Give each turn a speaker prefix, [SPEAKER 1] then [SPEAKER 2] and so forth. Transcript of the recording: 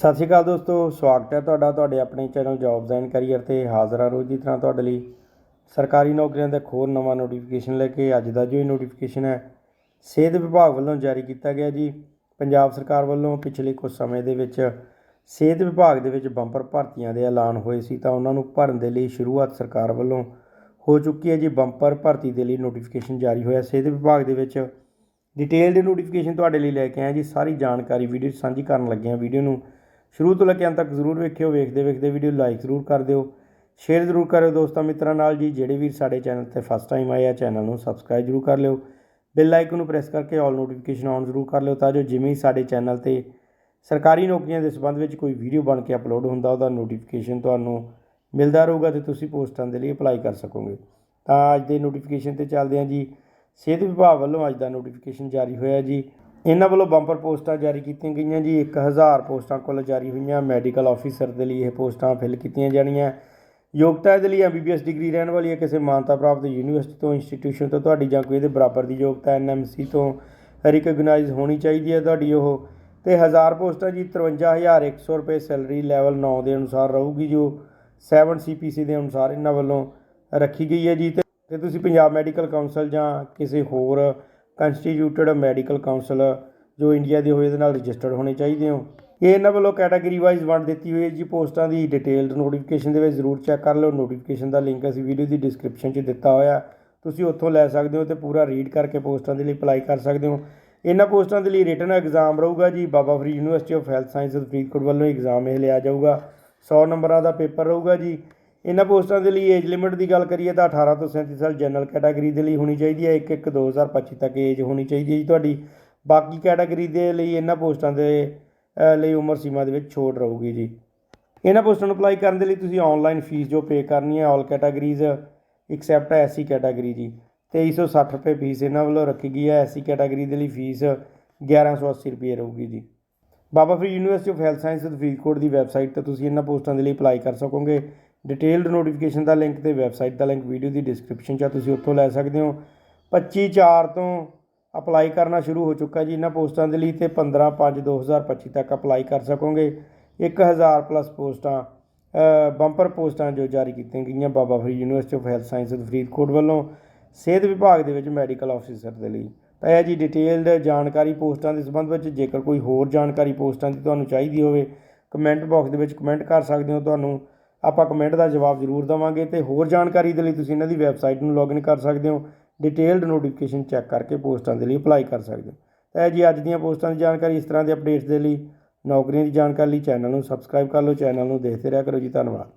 [SPEAKER 1] ਸਤਿ ਸ਼੍ਰੀ ਅਕਾਲ ਦੋਸਤੋ, ਸਵਾਗਤ ਹੈ ਤੁਹਾਡਾ ਤੁਹਾਡੇ ਆਪਣੇ ਚੈਨਲ ਜੌਬਸ ਐਂਡ ਕੈਰੀਅਰ ਤੇ ਹਾਜ਼ਰ ਹਾਂ ਰੋਜ਼ ਦੀ ਤਰ੍ਹਾਂ ਤੁਹਾਡੇ ਲਈ ਸਰਕਾਰੀ ਨੌਕਰੀਆਂ ਦਾ ਇੱਕ ਹੋਰ ਨਵਾਂ ਨੋਟੀਫਿਕੇਸ਼ਨ ਲੈ ਕੇ ਅੱਜ ਦਾ ਜੋ ਇਹ ਨੋਟੀਫਿਕੇਸ਼ਨ ਹੈ, ਸਿਹਤ ਵਿਭਾਗ ਵੱਲੋਂ ਜਾਰੀ ਕੀਤਾ ਗਿਆ ਜੀ। ਪੰਜਾਬ ਸਰਕਾਰ ਵੱਲੋਂ ਪਿਛਲੇ ਕੁਝ ਸਮੇਂ ਦੇ ਵਿੱਚ ਸਿਹਤ ਵਿਭਾਗ ਦੇ ਵਿੱਚ ਬੰਪਰ ਭਰਤੀਆਂ ਦੇ ਐਲਾਨ ਹੋਏ ਸੀ ਤਾਂ ਉਹਨਾਂ ਨੂੰ ਭਰਨ ਦੇ ਲਈ ਸ਼ੁਰੂਆਤ ਸਰਕਾਰ ਵੱਲੋਂ ਹੋ ਚੁੱਕੀ ਹੈ ਜੀ। ਬੰਪਰ ਭਰਤੀ ਦੇ ਲਈ ਨੋਟੀਫਿਕੇਸ਼ਨ ਜਾਰੀ ਹੋਇਆ। ਸਿਹਤ ਵਿਭਾਗ ਦੇ ਵਿੱਚ ਡਿਟੇਲਡ ਨੋਟੀਫਿਕੇਸ਼ਨ ਤੁਹਾਡੇ ਲਈ ਲੈ ਕੇ ਆਇਆ ਜੀ। ਸਾਰੀ ਜਾਣਕਾਰੀ ਵੀਡੀਓ 'ਚ ਸਾਂਝੀ ਕਰਨ ਲੱਗੇ ਹਾਂ ਵੀਡੀਓ ਨੂੰ ਸ਼ੁਰੂ ਤੋਂ ਲੈ ਕੇ ਅੰਤ ਤੱਕ ਜ਼ਰੂਰ ਵੇਖਿਓ, ਵੇਖਦੇ ਵੇਖਦੇ ਵੀਡੀਓ ਲਾਈਕ ਜ਼ਰੂਰ ਕਰ ਦਿਓ। ਸ਼ੇਅਰ ਜ਼ਰੂਰ ਕਰਿਓ ਦੋਸਤਾਂ ਮਿੱਤਰਾਂ ਨਾਲ ਜੀ, ਜਿਹੜੇ ਵੀ ਸਾਡੇ ਚੈਨਲ ਤੇ ਫਸਟ ਟਾਈਮ ਆਏ ਆ ਚੈਨਲ ਨੂੰ ਸਬਸਕ੍ਰਾਈਬ ਜ਼ਰੂਰ ਕਰ ਲਿਓ। ਬੈਲ ਆਈਕਨ ਨੂੰ ਪ੍ਰੈਸ ਕਰਕੇ ਆਲ ਨੋਟੀਫਿਕੇਸ਼ਨ ਆਨ ਜ਼ਰੂਰ ਕਰ ਲਿਓ, ਤਾਂ ਜੋ ਜਿਵੇਂ ਹੀ ਸਾਡੇ ਚੈਨਲ ਤੇ ਸਰਕਾਰੀ ਨੌਕਰੀਆਂ ਦੇ ਸੰਬੰਧ ਵਿੱਚ ਕੋਈ ਵੀਡੀਓ ਬਣ ਕੇ ਅਪਲੋਡ ਹੁੰਦਾ, ਉਹਦਾ ਨੋਟੀਫਿਕੇਸ਼ਨ ਤੁਹਾਨੂੰ ਮਿਲਦਾ ਰਹੂਗਾ ਤੇ ਤੁਸੀਂ ਪੋਸਟਾਂ ਦੇ ਲਈ ਅਪਲਾਈ ਕਰ ਸਕੋਗੇ। ਤਾਂ ਅੱਜ ਦੇ ਨੋਟੀਫਿਕੇਸ਼ਨ ਤੇ ਚੱਲਦੇ ਹਾਂ ਜੀ। ਸਿਹਤ ਵਿਭਾਗ ਵੱਲੋਂ ਅੱਜ ਦਾ ਨੋਟੀਫਿਕੇਸ਼ਨ ਜਾਰੀ ਹੋਇਆ ਜੀ। ਇਹਨਾਂ ਵੱਲੋਂ ਬੰਪਰ ਪੋਸਟਾਂ ਜਾਰੀ ਕੀਤੀਆਂ ਗਈਆਂ ਜੀ। 1000 ਪੋਸਟਾਂ ਕੁੱਲ ਜਾਰੀ ਹੋਈਆਂ। ਮੈਡੀਕਲ ਆਫੀਸਰ ਦੇ ਲਈ ਇਹ ਪੋਸਟਾਂ ਫਿਲ ਕੀਤੀਆਂ ਜਾਣੀਆਂ। ਯੋਗਤਾ ਦੇ ਲਈ ਐਮਬੀਬੀਐਸ ਡਿਗਰੀ ਰਹਿਣ ਵਾਲੀ ਹੈ ਕਿਸੇ ਮਾਨਤਾ ਪ੍ਰਾਪਤ ਯੂਨੀਵਰਸਿਟੀ ਤੋਂ, ਇੰਸਟੀਟਿਊਸ਼ਨ ਤੋਂ, ਤੁਹਾਡੀ ਜਾਂ ਕੋਈ ਇਹਦੇ ਬਰਾਬਰ ਦੀ ਯੋਗਤਾ ਐਨਐਮਸੀ ਤੋਂ ਰਿਕਗਨਾਈਜ਼ ਹੋਣੀ ਚਾਹੀਦੀ ਹੈ ਤੁਹਾਡੀ ਉਹ। ਤੇ 1000 ਪੋਸਟਾਂ ਜੀ 53100 ਰੁਪਏ ਸੈਲਰੀ ਲੈਵਲ 9 ਦੇ ਅਨੁਸਾਰ ਰਹੂਗੀ ਜੋ 7 ਸੀਪੀਸੀ ਦੇ ਅਨੁਸਾਰ ਇਹਨਾਂ ਵੱਲੋਂ ਰੱਖੀ ਗਈ ਹੈ ਜੀ। ਤੇ ਤੁਸੀਂ ਪੰਜਾਬ ਮੈਡੀਕਲ ਕਾਉਂਸਲ ਜਾਂ ਕਿਸੇ ਹੋਰ ਕੰਸਟੀਟਿਊਟਡ ਮੈਡੀਕਲ ਕਾਉਂਸਲ ਜੋ ਇੰਡੀਆ ਦੇ ਹੋਏ ਇਹਦੇ ਨਾਲ ਰਜਿਸਟਰਡ ਹੋਣੇ ਚਾਹੀਦੇ ਹੋ। ਇਹ ਇਹਨਾਂ ਵੱਲੋਂ ਕੈਟਾਗਰੀ ਵਾਈਜ਼ ਵੰਡ ਦਿੱਤੀ ਹੋਈ ਹੈ ਜੀ। ਪੋਸਟਾਂ ਦੀ ਡਿਟੇਲਡ ਨੋਟੀਫਿਕੇਸ਼ਨ ਦੇ ਵਿੱਚ ਜ਼ਰੂਰ ਚੈੱਕ ਕਰ ਲਓ। ਨੋਟੀਫਿਕੇਸ਼ਨ ਦਾ ਲਿੰਕ ਅਸੀਂ ਵੀਡੀਓ ਦੀ ਡਿਸਕ੍ਰਿਪਸ਼ਨ 'ਚ ਦਿੱਤਾ ਹੋਇਆ। ਤੁਸੀਂ ਉੱਥੋਂ ਲੈ ਸਕਦੇ ਹੋ ਤੇ ਪੂਰਾ ਰੀਡ ਕਰਕੇ ਪੋਸਟਾਂ ਦੇ ਲਈ ਅਪਲਾਈ ਕਰ ਸਕਦੇ ਹੋ। ਇਹਨਾਂ ਪੋਸਟਾਂ ਦੇ ਲਈ ਰਿਟਨ ਐਗਜ਼ਾਮ ਰਹੂਗਾ ਜੀ। Baba Farid University of Health Sciences Faridkot ਵੱਲੋਂ ਐਗਜ਼ਾਮ ਇਹ ਲਿਆ ਜਾਊਗਾ। 100 ਨੰਬਰਾਂ ਦਾ ਪੇਪਰ ਰਹੂਗਾ ਜੀ। ਇਹਨਾਂ ਪੋਸਟਾਂ ਦੇ ਲਈ ਏਜ ਲਿਮਿਟ ਦੀ ਗੱਲ ਕਰੀਏ ਤਾਂ 18 ਤੋਂ 37 ਸਾਲ ਜਨਰਲ ਕੈਟਾਗਰੀ ਦੇ ਲਈ ਹੋਣੀ ਚਾਹੀਦੀ ਹੈ 1 1 2025 ਤੱਕ ਏਜ ਹੋਣੀ ਚਾਹੀਦੀ ਹੈ ਜੀ ਤੁਹਾਡੀ। ਬਾਕੀ ਕੈਟਾਗਰੀ ਦੇ ਲਈ ਇਹਨਾਂ ਪੋਸਟਾਂ ਦੇ ਲਈ ਉਮਰ ਸੀਮਾ ਦੇ ਵਿੱਚ ਛੋਟ ਰਹੂਗੀ ਜੀ। ਇਹਨਾਂ ਪੋਸਟਾਂ ਨੂੰ ਅਪਲਾਈ ਕਰਨ ਦੇ ਲਈ ਤੁਸੀਂ ਆਨਲਾਈਨ ਫੀਸ ਜੋ ਪੇ ਕਰਨੀ ਹੈ all categories except SC category ਜੀ। 2360 ਰੁਪਏ ਫੀਸ ਇਹਨਾਂ ਵੱਲੋਂ ਰੱਖੀ ਗਈ ਹੈ ਐਸਸੀ ਕੈਟਾਗਰੀ ਦੇ ਲਈ ਫੀਸ 1180 ਰੁਪਏ ਰਹੂਗੀ ਜੀ। Baba Farid University of Health Sciences Faridkot the website ਤੇ ਤੁਸੀਂ ਇਹਨਾਂ ਪੋਸਟਾਂ ਦੇ ਲਈ ਅਪਲਾਈ ਕਰ ਸਕੋਗੇ। ਡਿਟੇਲਡ ਨੋਟੀਫਿਕੇਸ਼ਨ ਦਾ ਲਿੰਕ ਤੇ ਵੈਬਸਾਈਟ ਦਾ ਲਿੰਕ ਵੀਡੀਓ ਦੀ ਡਿਸਕ੍ਰਿਪਸ਼ਨ 'ਚ ਆ, ਤੁਸੀਂ ਉੱਥੋਂ ਲੈ ਸਕਦੇ ਹੋ। 25 4 ਤੋਂ ਅਪਲਾਈ ਕਰਨਾ ਸ਼ੁਰੂ ਹੋ ਚੁੱਕਾ ਜੀ ਇਹਨਾਂ ਪੋਸਟਾਂ ਦੇ ਲਈ ਤੇ 15 5 2025 ਤੱਕ ਅਪਲਾਈ ਕਰ ਸਕੋਗੇ। 1000 ਪਲੱਸ ਪੋਸਟਾਂ ਬੰਪਰ ਪੋਸਟਾਂ ਜੋ ਜਾਰੀ ਕੀਤੀਆਂ ਗਈਆਂ Baba Farid University of Health Science Faridkot ਵੱਲੋਂ ਸਿਹਤ ਵਿਭਾਗ ਦੇ ਵਿੱਚ ਮੈਡੀਕਲ ਆਫੀਸਰ ਦੇ ਲਈ। ਤਾਂ ਇਹ ਜੀ ਡਿਟੇਲਡ ਜਾਣਕਾਰੀ ਪੋਸਟਾਂ ਦੇ ਸੰਬੰਧ ਵਿੱਚ, ਜੇਕਰ ਕੋਈ ਹੋਰ ਜਾਣਕਾਰੀ ਪੋਸਟਾਂ ਦੀ ਤੁਹਾਨੂੰ ਚਾਹੀਦੀ ਹੋਵੇ ਕਮੈਂਟ ਬਾਕਸ ਦੇ ਵਿੱਚ ਕਮੈਂਟ ਕਰ ਸਕਦੇ ਹੋ। ਤੁਹਾਨੂੰ ਆਪਾਂ ਕਮੈਂਟ ਦਾ ਜਵਾਬ ਜ਼ਰੂਰ ਦੇਵਾਂਗੇ ਤੇ ਹੋਰ ਜਾਣਕਾਰੀ ਦੇ ਲਈ ਤੁਸੀਂ ਇਹਨਾਂ ਦੀ ਵੈਬਸਾਈਟ ਨੂੰ ਲੌਗਇਨ ਕਰ ਸਕਦੇ ਹੋ। ਡਿਟੇਲਡ ਨੋਟੀਫਿਕੇਸ਼ਨ ਚੈੱਕ ਕਰਕੇ ਪੋਸਟਾਂ ਦੇ ਲਈ ਅਪਲਾਈ ਕਰ ਸਕਦੇ ਹੋ। ਤਾਂ ਇਹ ਜੀ ਅੱਜ ਦੀਆਂ ਪੋਸਟਾਂ ਦੀ ਜਾਣਕਾਰੀ, ਇਸ ਤਰ੍ਹਾਂ ਦੇ ਅਪਡੇਟਸ ਦੇ ਲਈ ਨੌਕਰੀਆਂ ਦੀ ਜਾਣਕਾਰੀ ਲਈ ਚੈਨਲ ਨੂੰ ਸਬਸਕ੍ਰਾਈਬ ਕਰ ਲਓ ਚੈਨਲ ਨੂੰ ਦੇਖਦੇ ਰਿਹਾ ਕਰੋ ਜੀ, ਧੰਨਵਾਦ।